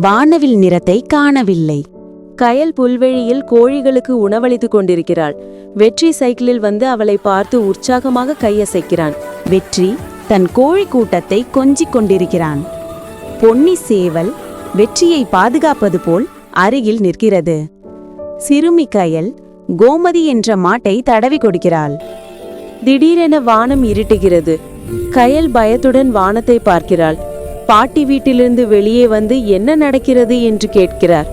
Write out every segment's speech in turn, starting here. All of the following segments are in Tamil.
வானவில் நிறத்தை காணவில்லை. கயல் புல்வெளியில் கோழிகளுக்கு உணவளித்துக் கொண்டிருக்கிறாள். வெற்றி சைக்கிளில் வந்து அவளை பார்த்து உற்சாகமாக கையசைக்கிறான். வெற்றி தன் கோழி கூட்டத்தை கொஞ்சிக் கொண்டிருக்கிறான். பொன்னி சேவல் வெற்றியை பாதுகாப்பது போல் அருகில் நிற்கிறது. சிறுமி கயல் கோமதி என்ற மாட்டை தடவி கொடுக்கிறாள். திடீரென வானம் இருட்டுகிறது. கயல் பயத்துடன் வானத்தை பார்க்கிறாள். பாட்டி வீட்டிலிருந்து வெளியே வந்து என்ன நடக்கிறது என்று கேட்கிறார்.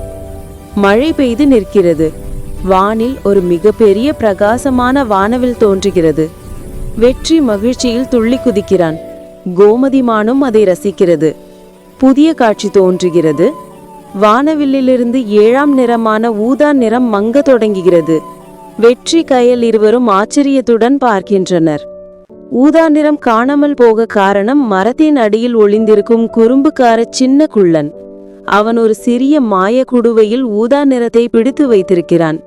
மழை பெய்து நிற்கிறது. வானில் ஒரு மிகப்பெரிய பிரகாசமான வானவில் தோன்றுகிறது. வெற்றி மகிழ்ச்சியில் துள்ளி குதிக்கிறான். கோமதி மானும் அதை ரசிக்கிறது. புதிய காட்சி தோன்றுகிறது. வானவில்லிலிருந்து ஏழாம் நிறமான ஊதா நிறம் மங்க தொடங்குகிறது. வெற்றி கயல் இருவரும் ஆச்சரியத்துடன் பார்க்கின்றனர். ஊதா நிறம் காணாமல் போக காரணம் மரத்தின் அடியில் ஒளிந்திருக்கும் குறும்புக்கார சின்ன குள்ளன். அவன் ஒரு சிறிய மாய குடுவையில் ஊதா நிறத்தை பிடித்து வைத்திருக்கிறான்.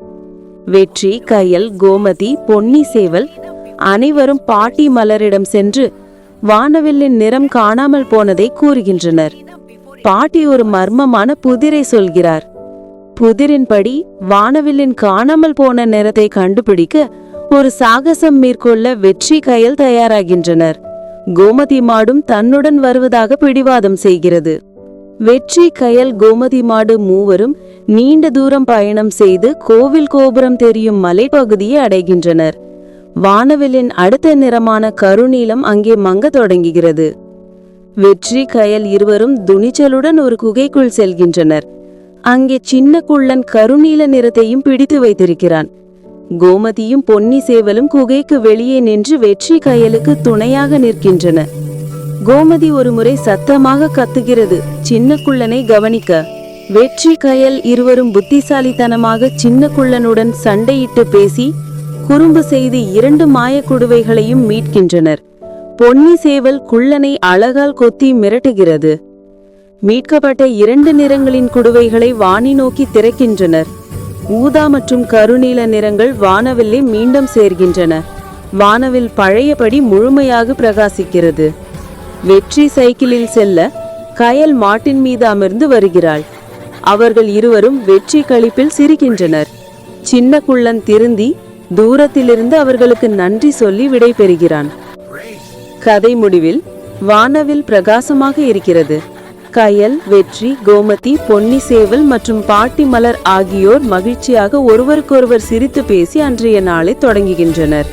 வெற்றி கயல் கோமதி பொன்னி சேவல் அனைவரும் பாட்டி மலரிடம் சென்று வானவில்லின் நிறம் காணாமல் போனதை கூறுகின்றனர். பாட்டி ஒரு மர்மமான புதிரை சொல்கிறார். புதிரின்படி வானவில்லின் காணாமல் போன நிறத்தை கண்டுபிடிக்க ஒரு சாகசம் மேற்கொள்ள வெற்றி கயல் தயாராகின்றனர். கோமதி மாடும் தன்னுடன் வருவதாக பிடிவாதம் செய்கிறது. வெற்றி கயல் கோமதி மாடு மூவரும் நீண்ட தூரம் பயணம் செய்து கோவில் கோபுரம் தெரியும் மலைப்பகுதியை அடைகின்றனர். வானவிலின் அடுத்த நிறமான கருநீலம் அங்கே மங்க தொடங்குகிறது. வெற்றி கயல் இருவரும் துணிச்சலுடன் ஒரு குகைக்குள் செல்கின்றனர். அங்கே சின்ன குள்ளன் கருநீல நிறத்தையும் பிடித்து வைத்திருக்கிறான். கோமதியும் பொன்னி சேவலும் குகைக்கு வெளியே நின்று வெற்றி கயலுக்கு துணையாக நிற்கின்றன. கோமதி ஒருமுறை சத்தமாக கத்துகிறது. சின்ன குள்ளனை கவனிக்க. வெற்றி கயல் இருவரும் புத்திசாலித்தனமாக சின்ன குள்ளனுடன் சண்டையிட்டு பேசி குறும்பு செய்து இரண்டு மாயக் குடுவைகளையும் மீட்கின்றனர். பொன்னி சேவல் குள்ளனை அழகால் கொத்தி மிரட்டுகிறது. மீட்கப்பட்ட இரண்டு நிறங்களின் குடுவைகளை வானி நோக்கி திறக்கின்றனர். ஊதா மற்றும் கருநீல நிறங்கள் வானவில்லை மீண்டும் சேர்கின்றன. வானவில் பழையபடி முழுமையாக பிரகாசிக்கிறது. வெற்றி சைக்கிளில் செல்ல கயல் மாட்டின் மீது அமர்ந்து வருகிறாள். அவர்கள் இருவரும் வெற்றி களிப்பில் சிரிக்கின்றனர். சின்ன குள்ளன் திருந்தி தூரத்திலிருந்து அவர்களுக்கு நன்றி சொல்லி விடை பெறுகிறான் கதை முடிவில் வானவில் பிரகாசமாக இருக்கிறது. கயல் வெற்றி கோமதி பொன்னி சேவல் மற்றும் பாட்டி மலர் ஆகியோர் மகிழ்ச்சியாக ஒருவருக்கொருவர் சிரித்து பேசி அன்றைய நாளை தொடங்குகின்றனர்.